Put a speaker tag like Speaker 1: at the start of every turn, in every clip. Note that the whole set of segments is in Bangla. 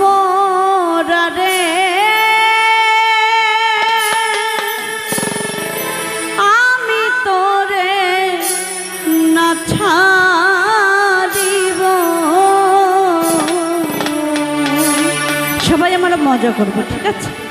Speaker 1: মরারে। আমি তোরে সবাই আমরা মজা করব ঠিক আছে?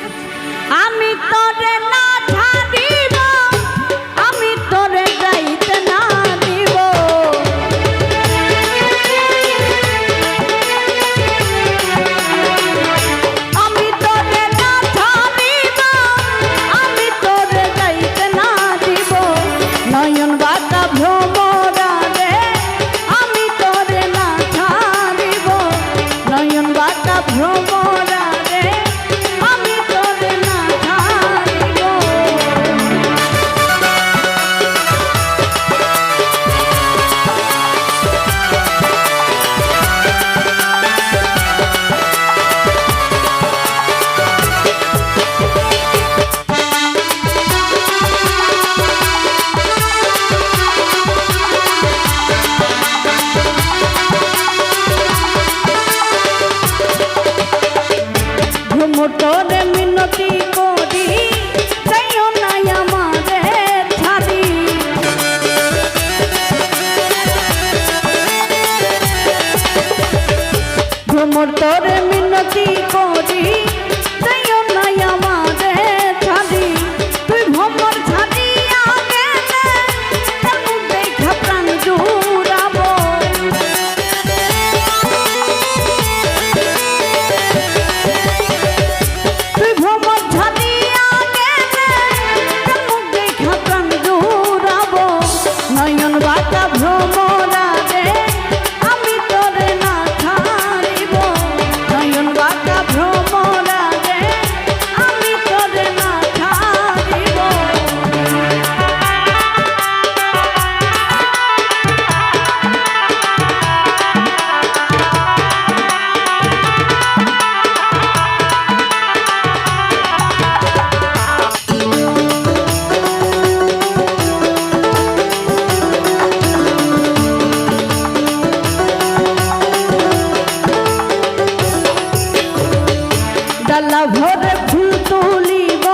Speaker 1: রচি করি বেলা ভরে ফুল তুলিব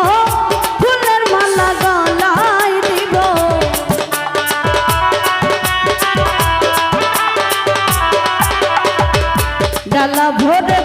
Speaker 1: ফুলের মালা গলায় দিব। ডালা ভরে